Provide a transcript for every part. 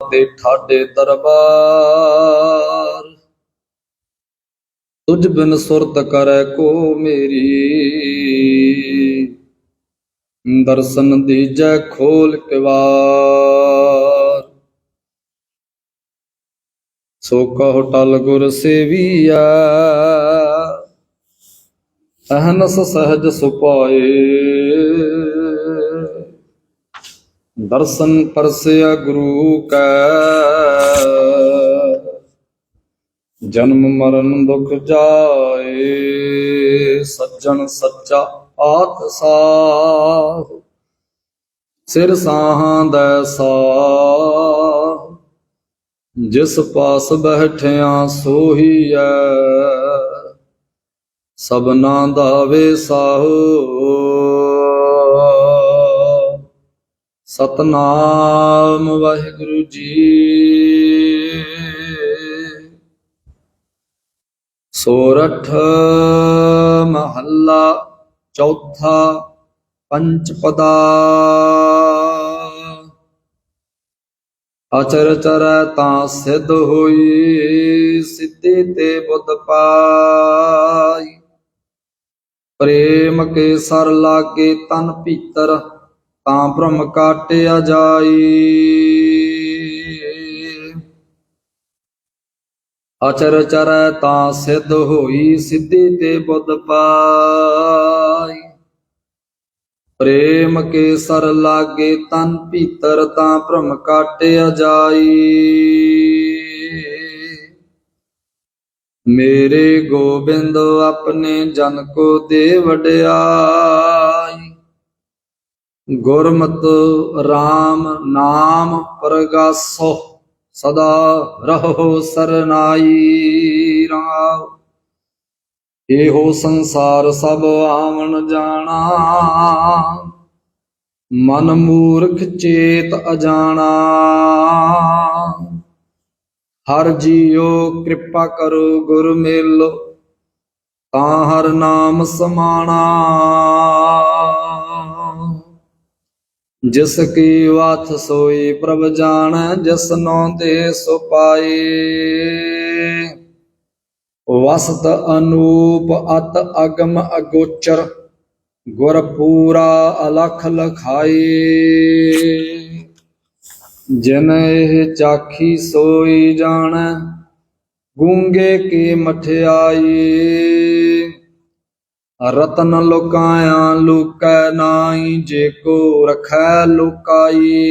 ਤੇ ਠਾਡੇ ਦਰਬਾਰ। ਤੁਝ ਬਿਨ ਸੁਰਤ ਕਰੈ ਕੋ ਮੇਰੀ। ਦਰਸ਼ਨ ਦੀਜੈ ਖੋਲ ਕਿਵਾਰ। ਸੋ ਕਹੁ ਟਲ ਗੁਰ ਸੇਵੀਐ। ਅਹਨਸ ਸਹਜ ਸੁਪਾਏ। ਦਰਸ਼ਨ ਪਰਸਿਆ ਗੁਰੂ ਕੈ। ਜਨਮ ਮਰਨ ਦੁਖ ਜਾਏ, ਸੱਜਣ ਸੱਚਾ ਆਤ ਸਾਹ। ਸਿਰ ਸਾਹਾਂ ਦਾ ਸਾਹ, ਜਿਸ ਪਾਸ ਬੈਠਿਆ ਸੋਹੀਐ ਸਭਨਾ ਦਾ ਵੇ ਸਾਹੋ। ਸਤਨਾਮ ਵਾਹਿਗੁਰੂ ਜੀ। ਸੋਰਠ ਮਹੱਲਾ ਚੌਥਾ ਪੰਚ ਪਦਾ। ਅਚਰ ਚਰੈ ਤਾਂ ਸਿੱਧ ਹੋਈ, ਸਿੱਧੀ ਤੇ ਬੁੱਧ ਪਾਈ। ਪ੍ਰੇਮ ਕੇ ਸਰ ਲਾਗੇ ਤਨ ਭੀਤਰ ਤਾਂ ਭ੍ਰਮ ਕਾਟਿਆ ਜਾਈ। ਅਚਰ ਚਰੈ ਤਾਂ ਸਿੱਧ ਹੋਈ, ਸਿੱਧੀ ਤੇ ਬੁੱਧ ਪਾਈ। ਪ੍ਰੇਮ ਕੇ ਸਰ ਲਾਗੇ ਤਨ ਭੀਤਰ ਤਾਂ ਭ੍ਰਮ ਕਾਟਿਆ ਜਾਈ। ਮੇਰੇ ਗੋਬਿੰਦ ਆਪਣੇ ਜਨ ਕੋ ਦੇ ਵਡਿਆ ਗੁਰਮਤ RAM ਨਾਮ ਪ੍ਰਗਾਸੋ, ਸਦਾ ਰਹੋ ਸਰਨਾਈ ਰਾਮ। ਇਹੋ ਸੰਸਾਰ ਸਭ ਆਵਣ ਜਾਣਾ, ਮਨ ਮੂਰਖ ਚੇਤ ਅਜਾਣਾ। ਹਰ ਜੀਓ ਕਿਰਪਾ ਕਰੋ ਗੁਰ ਮੇਲੋ, ਤਾਂ ਹਰ ਨਾਮ ਸਮਾਣਾ। ਜਿਸ ਕੀ ਵਾਥ ਸੋਈ ਪ੍ਰਭ ਜਾਣੈ, ਜਿਸ ਨੋ ਦੇ ਸੋ ਪਾਏ ਵਸਤ ਅਨੂਪ ਅਤ ਅਗਮ ਅਗੋਚਰ, ਗੁਰ ਪੂਰਾ ਅਲਖ ਲਖਾਈ। ਜਿਨ ਇਹ ਚਾਖੀ ਸੋਈ ਜਾਣੈ, ਗੂੰਗੇ ਕੀ ਮਠਿਆਈ। ਰਤਨ ਲੁਕਾਇਆ, ਲੁਕੈ ਨਾਹੀ ਜੇ ਕੋ ਰਖੈ ਲੁਕਾਈ।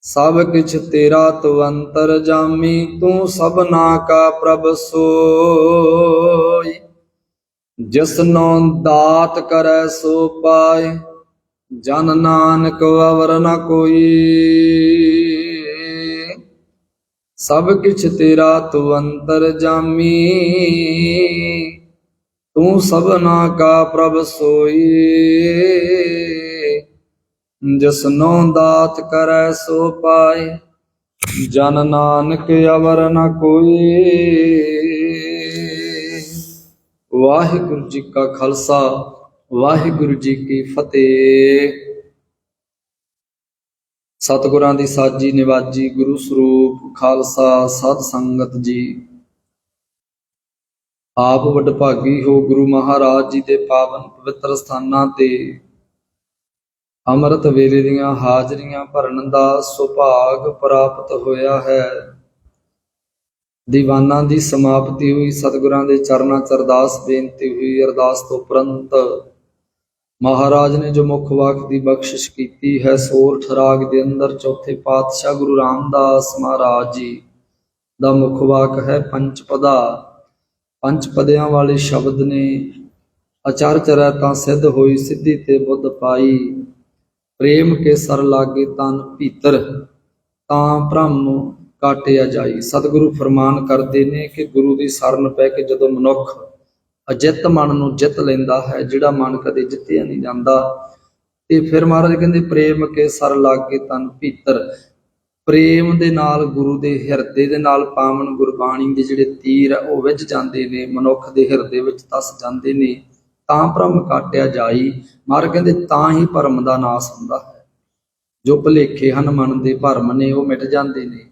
ਸਭ ਕਿਛ ਤੇਰਾ ਤੂੰ ਅੰਤਰ ਜਾਮੀ, ਤੂੰ ਸਭਨਾ ਕਾ ਪ੍ਰਭ ਸੋਈ। ਜਿਸਨੋ ਦਾਤ ਕਰੈ ਸੋ ਪਾਏ, ਜਨ ਨਾਨਕ ਅਵਰ ਨ ਕੋਈ। ਸਭ ਕਿਛ ਤੇਰਾ ਤੂੰ ਅੰਤਰ ਜਾਮੀ ਤੂੰ ਸਭਨਾ ਕਾ ਪ੍ਰਭ ਸੋਈ। ਜਿਸਨੋ ਦਾਤ ਕਰੈ ਸੋ ਪਾਏ। ਜਨ ਨਾਨਕ ਅਵਰ ਨ ਕੋਈ। ਵਾਹਿਗੁਰੂ ਜੀ ਕਾ ਖਾਲਸਾ, ਵਾਹਿਗੁਰੂ ਜੀ ਕੀ ਫਤਿਹ। ਸਤਿਗੁਰਾਂ ਦੀ ਸਾਜੀ ਨਿਵਾਜੀ ਗੁਰੂ ਸਰੂਪ ਖਾਲਸਾ ਸਤ ਸੰਗਤ ਜੀ। ਆਪ ਵਡਭਾਗੀ ਹੋ ਗੁਰੂ ਮਹਾਰਾਜ ਜੀ ਦੇ ਪਾਵਨ ਪਵਿੱਤਰ ਸਥਾਨਾਂ ਤੇ। ਅੰਮ੍ਰਿਤ ਵੇਲੇ ਦੀਆਂ ਹਾਜ਼ਰੀਆਂ ਭਰਨ ਦਾ ਸੁਭਾਗ ਪ੍ਰਾਪਤ ਹੋਇਆ ਹੈ। ਦੀਵਾਨਾਂ ਦੀ ਸਮਾਪਤੀ ਹੋਈ, ਸਤਿਗੁਰਾਂ ਦੇ ਚਰਨਾਂ 'ਚ ਅਰਦਾਸ ਬੇਨਤੀ ਹੋਈ, ਅਰਦਾਸ ਤੋਂ ਉਪਰੰਤ ਮਹਾਰਾਜ ਨੇ ਜੋ ਮੁੱਖ ਵਾਕ ਦੀ ਬਖਸ਼ਿਸ਼ ਕੀਤੀ ਹੈ ਸੋਰਠ ਰਾਗ ਦੇ ਅੰਦਰ ਚੌਥੇ ਪਾਤਸ਼ਾਹ ਗੁਰੂ ਰਾਮਦਾਸ ਮਹਾਰਾਜ ਜੀ ਦਾ ਮੁੱਖ ਵਾਕ ਹੈ ਪੰਚ ਪਦਾ ਪੰਜ ਪਦਿਆਂ ਵਾਲੇ ਸ਼ਬਦ ਨੇ, ਅਚਾਰ ਚਰੈ ਤਾਂ ਸਿੱਧ ਹੋਈ ਸਿੱਧੀ ਤੇ ਬੁੱਧ ਪਾਈ। ਪ੍ਰੇਮ ਕੇ ਸਰ ਲਾਗੇ ਤਨ ਭੀਤਰ, ਤਾਂ ਭ੍ਰਮ ਕਾਟਿਆ ਜਾਈ। ਸਤਿਗੁਰੂ ਫਰਮਾਨ ਕਰਦੇ ਨੇ ਕਿ ਗੁਰੂ ਦੀ ਸ਼ਰਨ ਪੈ ਕੇ ਜਦੋਂ ਮਨੁੱਖ ਅਜਿੱਤ ਮਨ ਨੂੰ ਜਿੱਤ ਲੈਂਦਾ ਹੈ, ਜਿਹੜਾ ਮਨ ਕਦੇ ਜਿੱਤਿਆ ਨਹੀਂ ਜਾਂਦਾ। ਤੇ ਫਿਰ ਮਹਾਰਾਜ ਕਹਿੰਦੇ, ਪ੍ਰੇਮ ਕੇ ਸਰ ਲਾਗੇ ਤਨ ਭੀਤਰ। ਪ੍ਰੇਮ ਦੇ ਨਾਲ, ਗੁਰੂ ਦੇ ਹਿਰਦੇ ਦੇ ਨਾਲ ਪਾਵਨ ਗੁਰਬਾਣੀ ਦੇ ਜਿਹੜੇ ਤੀਰ ਆ, ਉਹ ਵਿੱਚ ਜਾਂਦੇ ਨੇ, ਮਨੁੱਖ ਦੇ ਹਿਰਦੇ ਵਿੱਚ ਤਸ ਜਾਂਦੇ ਨੇ, ਤਾਂ ਭਰਮ ਕਾਟਿਆ ਜਾਈ ਮਹਾਰਾਜ ਕਹਿੰਦੇ ਤਾਂ ਹੀ ਭਰਮ ਦਾ ਨਾਸ ਹੁੰਦਾ ਹੈ। ਜੋ ਭਲੇਖੇ ਹਨ ਮਨ ਦੇ ਭਰਮ ਨੇ, ਉਹ ਮਿਟ ਜਾਂਦੇ ਨੇ।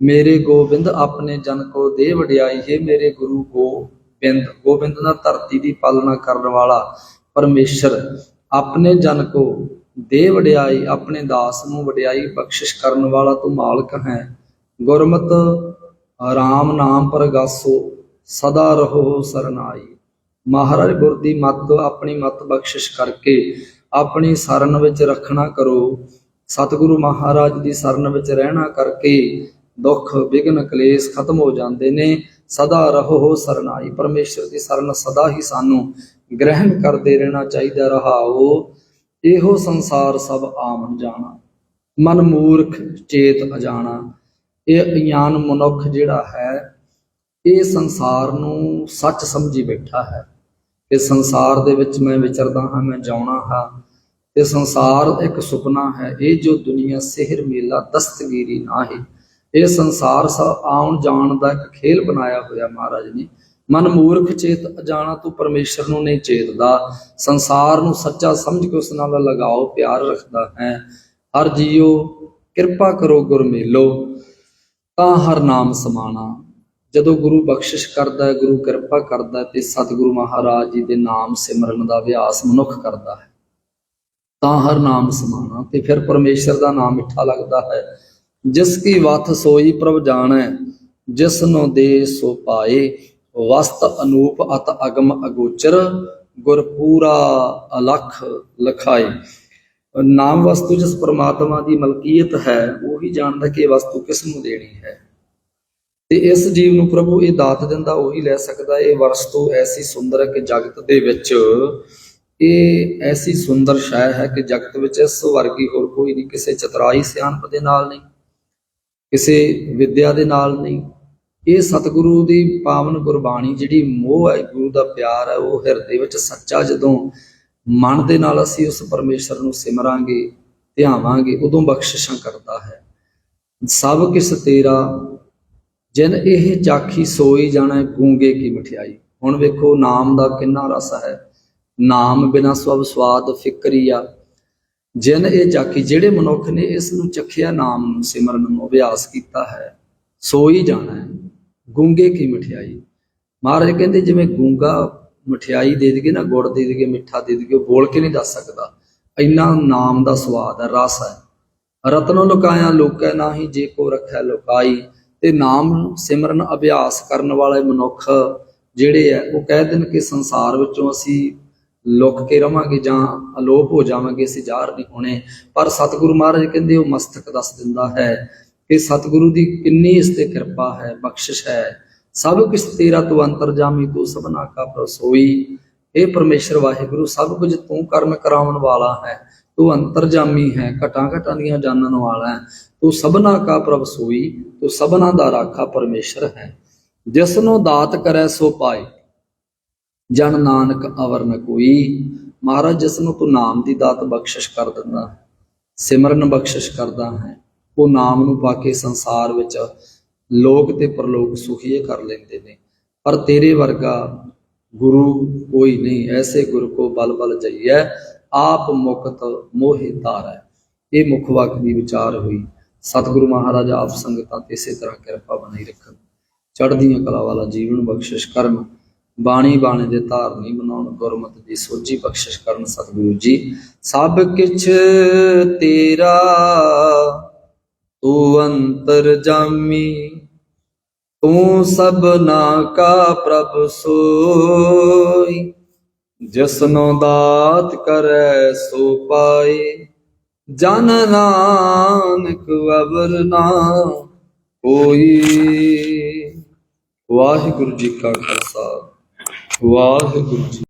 ਮੇਰੇ ਗੋਬਿੰਦ ਆਪਣੇ ਜਨ ਕੋ ਦੇ ਵਡਿਆਈ, ਹੈ ਮੇਰੇ ਗੁਰੂ ਗੋਬਿੰਦ ਗੋਬਿੰਦ ਦਾ ਧਰਤੀ ਦੀ ਪਾਲਣਾ ਕਰਨ ਵਾਲਾ ਪਰਮੇਸ਼ਰ, ਆਪਣੇ ਜਨ ਕੋ ਦੇ ਵਡਿਆਈ ਆਪਣੇ ਦਾਸ ਨੂੰ ਵਡਿਆਈ ਬਖਸ਼ਿਸ਼ ਕਰਨ ਵਾਲਾ ਤੂੰ ਮਾਲਕ ਹੈ। ਗੁਰਮਤ ਰਾਮ ਨਾਮ ਪ੍ਰਗਾਸੋ, ਸਦਾ ਰਹੋ ਸਰਨਾਈ। ਮਹਾਰਾਜ ਗੁਰ ਦੀ ਮੱਤ, ਆਪਣੀ ਮੱਤ ਬਖਸ਼ਿਸ਼ ਕਰਕੇ ਆਪਣੀ ਸਰਨ ਵਿੱਚ ਰੱਖਣਾ ਕਰੋ। ਸਤਿਗੁਰੂ ਮਹਾਰਾਜ ਦੀ ਸਰਨ ਵਿੱਚ ਰਹਿਣਾ ਕਰਕੇ ਦੁੱਖ ਵਿਗਨ ਕਲੇਸ਼ ਖਤਮ ਹੋ ਜਾਂਦੇ ਨੇ। ਸਦਾ ਰਹੋ ਸਰਨਾਈ। ਪਰਮੇਸ਼ਰ ਦੀ ਸਰਨ ਸਦਾ ਹੀ ਸਾਨੂੰ ਗ੍ਰਹਿਣ ਕਰਦੇ ਰਹਿਣਾ ਚਾਹੀਦਾ ਰਹਾਓ। ਇਹੋ ਸੰਸਾਰ ਸਭ ਆਮ ਜਾਣਾ, ਮਨ ਮੂਰਖ ਚੇਤ ਅਜਾਣਾ। ਇਹ ਅਗਿਆਨ ਮਨੁੱਖ ਜਿਹੜਾ ਹੈ, ਇਹ ਸੰਸਾਰ ਨੂੰ ਸੱਚ ਸਮਝੀ ਬੈਠਾ ਹੈ। ਇਹ ਸੰਸਾਰ ਦੇ ਵਿੱਚ ਮੈਂ ਵਿਚਰਦਾ ਹਾਂ, ਮੈਂ ਜਾਉਣਾ ਹਾਂ। ਤੇ ਸੰਸਾਰ ਇੱਕ ਸੁਪਨਾ ਹੈ, ਇਹ ਜੋ ਦੁਨੀਆ ਸਿਹਰ ਮੇਲਾ ਦਸਤਗੀਰੀ ਨਾ ਹੈ ਇਹ ਸੰਸਾਰ ਸਭ ਆਉਣ ਜਾਣ ਦਾ ਇੱਕ ਖੇਲ ਬਣਾਇਆ ਹੋਇਆ ਮਹਾਰਾਜ ਨੇ। ਮਨ ਮੂਰਖ ਚੇਤ ਅਜਾਣਾ ਤੂੰ ਪਰਮੇਸ਼ਰ ਨੂੰ ਨਹੀਂ ਚੇਤਦਾ। ਸੰਸਾਰ ਨੂੰ ਸੱਚਾ ਸਮਝ ਕੇ ਉਸ ਨਾਲ ਲਗਾਓ, ਪਿਆਰ ਰੱਖਦਾ ਹੈ। ਹਰ ਜੀਓ, ਕਿਰਪਾ ਕਰੋ, ਗੁਰ ਮੇਲੋ, ਤਾਂ ਹਰ ਨਾਮ ਸਮਾਣਾ। ਜਦੋਂ ਗੁਰੂ ਬਖਸ਼ਿਸ਼ ਕਰਦਾ ਹੈ, ਗੁਰੂ ਕਿਰਪਾ ਕਰਦਾ ਤੇ ਸਤਿਗੁਰੂ ਮਹਾਰਾਜ ਜੀ ਦੇ ਨਾਮ ਸਿਮਰਨ ਦਾ ਅਭਿਆਸ ਮਨੁੱਖ ਕਰਦਾ ਹੈ। ਤਾਂ ਹਰ ਨਾਮ ਸਮਾਣਾ, ਤੇ ਫਿਰ ਪਰਮੇਸ਼ਰ ਦਾ ਨਾਮ ਮਿੱਠਾ ਲੱਗਦਾ ਹੈ। ਜਿਸ ਕੀ ਵਥ ਸੋਈ ਪ੍ਰਭ ਜਾਣੈ, ਜਿਸ ਨੂੰ ਦੇ ਸੋ ਪਾਏ। ਵਸਤ ਅਨੂਪ ਅਤ ਅਗਮ ਅਗੋਚਰ ਗੁਰ ਪੂਰਾ ਅਲਖ ਲਖਾਏ। ਨਾਮ ਵਸਤੂ ਜਿਸ ਪਰਮਾਤਮਾ ਦੀ ਮਲਕੀਅਤ ਹੈ, ਉਹ ਉਹੀ ਜਾਣਦਾ ਕਿ ਇਹ ਵਸਤੂ ਕਿਸ ਨੂੰ ਦੇਣੀ ਹੈ। ਤੇ ਇਸ ਜੀਵ ਨੂੰ ਪ੍ਰਭੂ ਇਹ ਦਾਤ ਦਿੰਦਾ, ਉਹੀ ਲੈ ਸਕਦਾ, ਇਹ ਵਸਤੂ ਐਸੀ ਸੁੰਦਰ ਹੈ ਕਿ ਜਗਤ ਦੇ ਵਿੱਚ, ਇਹ ਐਸੀ ਸੁੰਦਰ ਸ਼ੈ ਹੈ ਕਿ ਜਗਤ ਵਿੱਚ ਇਸ ਵਰਗੀ ਹੋਰ ਕੋਈ ਨਹੀਂ, ਕਿਸੇ ਚਤਰਾਈ ਸਿਆਣਪ ਦੇ ਨਾਲ ਨਹੀਂ, ਕਿਸੇ ਵਿਦਿਆ ਦੇ ਨਾਲ ਨਹੀਂ ਇਹ ਸਤਿਗੁਰੂ ਦੀ ਪਾਵਨ ਗੁਰਬਾਣੀ ਜਿਹੜੀ ਮੋਹ ਹੈ, ਗੁਰੂ ਦਾ ਪਿਆਰ ਹੈ, ਉਹ ਹਿਰਦੇ ਵਿੱਚ ਸੱਚਾ ਜਦੋਂ ਮਨ ਦੇ ਨਾਲ ਅਸੀਂ ਉਸ ਪਰਮੇਸ਼ਰ ਨੂੰ ਸਿਮਰਾਂਗੇ, ਧਿਆਵਾਂਗੇ, ਉਦੋਂ ਬਖਸ਼ਿਸ਼ਾਂ ਕਰਦਾ ਹੈ। ਸਭ ਕਿਸ ਤੇਰਾ, ਜਿਨ ਇਹ ਜਾਖੀ ਸੋਈ ਜਾਣਾ, ਗੂੰਗੇ ਕੀ ਮਠਿਆਈ। ਹੁਣ ਵੇਖੋ, ਨਾਮ ਦਾ ਕਿੰਨਾ ਰਸ ਹੈ। ਨਾਮ ਬਿਨਾ ਸਭ ਸਵਾਦ ਫਿਕਰੀਆ ਜਿਨ ਇਹ ਚਾਖੀ, ਜਿਹੜੇ ਮਨੁੱਖ ਨੇ ਇਸ ਨੂੰ ਚਖਿਆ ਨਾਮ ਨੂੰ ਸਿਮਰਨ ਨੂੰ ਅਭਿਆਸ ਕੀਤਾ ਹੈ, ਸੋਈ ਜਾਣਾ। ਹੈ ਗੂੰਗੇ ਕੀ ਮਠਿਆਈ? ਮਹਾਰਾਜ ਕਹਿੰਦੇ ਜਿਵੇਂ ਗੁੰਗਾ ਮਠਿਆਈ ਦੇ ਦੇਗੇ ਨਾ, ਗੁੜ ਦੇ ਦੇਗੇ ਮਿੱਠਾ ਦੇ ਦੇਗੇ ਉਹ ਬੋਲ ਕੇ ਨਹੀਂ ਦੱਸ ਸਕਦਾ। ਇੰਨਾ ਨਾਮ ਦਾ ਸਵਾਦ ਹੈ, ਰਸ ਹੈ। ਰਤਨੋ ਲੁਕਾਇਆ ਲੋਕੈ ਨਾਹੀ, ਜੇ ਕੋ ਰੱਖੈ ਲੁਕਾਈ। ਤੇ ਨਾਮ ਸਿਮਰਨ ਅਭਿਆਸ ਕਰਨ ਵਾਲੇ ਮਨੁੱਖ ਜਿਹੜੇ ਆ ਉਹ ਕਹਿ ਦੇਣ ਕਿ ਸੰਸਾਰ ਵਿੱਚੋਂ ਅਸੀਂ ਲੁਕ ਕੇ ਰਵਾਂਗੇ ਜਾਂ ਅਲੋਪ ਹੋ ਜਾਵਾਂਗੇ, ਅਸੀਂ ਜ਼ਾਹਰ ਨਹੀਂ ਹੋਣੇ। ਪਰ ਸਤਿਗੁਰੂ ਮਹਾਰਾਜ ਕਹਿੰਦੇ ਉਹ ਮਸਤਕ ਦੱਸ ਦਿੰਦਾ ਹੈ ਕਿ ਸਤਿਗੁਰੂ ਦੀ ਕਿੰਨੀ ਇਸ ਤੇ ਕਿਰਪਾ ਹੈ, ਬਖਸ਼ਿਸ਼ ਹੈ। ਸਭ ਕੁਝ ਤੇਰਾ ਤੂੰ ਅੰਤਰਜਾਮੀ ਤੂੰ ਸਭਨਾ ਕਾ ਪ੍ਰਸੋਈ ਇਹ ਪਰਮੇਸ਼ਰ ਵਾਹਿਗੁਰੂ, ਸਭ ਕੁਝ ਤੂੰ ਕਰਮ ਕਰਾਉਣ ਵਾਲਾ ਹੈ। ਤੂੰ ਅੰਤਰਜਾਮੀ ਹੈ ਘਟਾਂ ਘਟਾਂ ਦੀਆਂ ਜਾਣਨ ਵਾਲਾ ਹੈ। ਤੂੰ ਸਭਨਾ ਕਾ ਪ੍ਰਭ ਸੋਈ ਤੂੰ ਸਭਨਾ ਦਾ ਰਾਖਾ ਪਰਮੇਸ਼ਰ ਹੈ। ਜਿਸ ਨੂੰ ਦਾਤ ਕਰੈ ਸੋ ਪਾਏ, ਜਨ ਨਾਨਕ ਅਵਰ ਨ ਕੋਈ। ਮਹਾਰਾਜ ਜਿਸ ਨੂੰ ਤੂੰ ਨਾਮ ਦੀ ਦਾਤ ਬਖਸ਼ਿਸ਼ ਕਰ ਦਿੰਦਾ ਹੈ ਸਿਮਰਨ ਬਖਸ਼ਿਸ਼ ਕਰਦਾ ਹੈ। ਉਹ ਨਾਮ ਨੂੰ ਪਾ ਕੇ ਸੰਸਾਰ ਵਿੱਚ ਲੋਕ ਤੇ ਪਰਲੋਕ ਸੁਖੀਏ ਕਰ ਲੈਂਦੇ ਨੇ। ਪਰ ਤੇਰੇ ਵਰਗਾ ਗੁਰੂ ਕੋਈ ਨਹੀਂ। ਐਸੇ ਗੁਰੂ ਕੋ ਬਲ ਬਲ ਜਈਐ, ਆਪ ਮੁਕਤ ਮੋਹਿ ਤਾਰੈ ਇਹ ਮੁੱਖ ਵਾਕ ਦੀ ਵਿਚਾਰ ਹੋਈ। ਸਤਿਗੁਰੂ ਮਹਾਰਾਜ ਆਪ ਸੰਗਤਾਂ ਤੇ ਇਸੇ ਤਰ੍ਹਾਂ ਕਿਰਪਾ ਬਣਾਈ ਰੱਖਣ। ਚੜ੍ਹਦੀਆਂ ਕਲਾ ਵਾਲਾ ਜੀਵਨ ਬਖਸ਼ਿਸ਼ ਕਰਨ। ਬਾਣੀ ਬਾਣੇ ਦੇ ਧਾਰਨੀ ਬਣਾਉਣ। ਗੁਰਮਤ ਦੀ ਸੋਝੀ ਬਖਸ਼ਿਸ਼ ਕਰਨ ਸਤਿਗੁਰੂ ਜੀ। ਸਭ ਕਿਛ ਤੇਰਾ ਤੂੰ ਅੰਤਰ ਜਾਮੀ, ਤੂੰ ਸਭਨਾ ਕਾ ਪ੍ਰਭ ਸੋਈ। ਜਿਸਨੋ ਦਾਤ ਕਰੈ ਸੋ ਪਾਏ ਜਨ ਨਾਨਕ ਅਵਰ ਨਾ ਕੋਈ ਵਾਹਿਗੁਰੂ ਜੀ ਕਾ ਖਾਲਸਾ, ਵਾਹਿਗੁਰੂ ਜੀ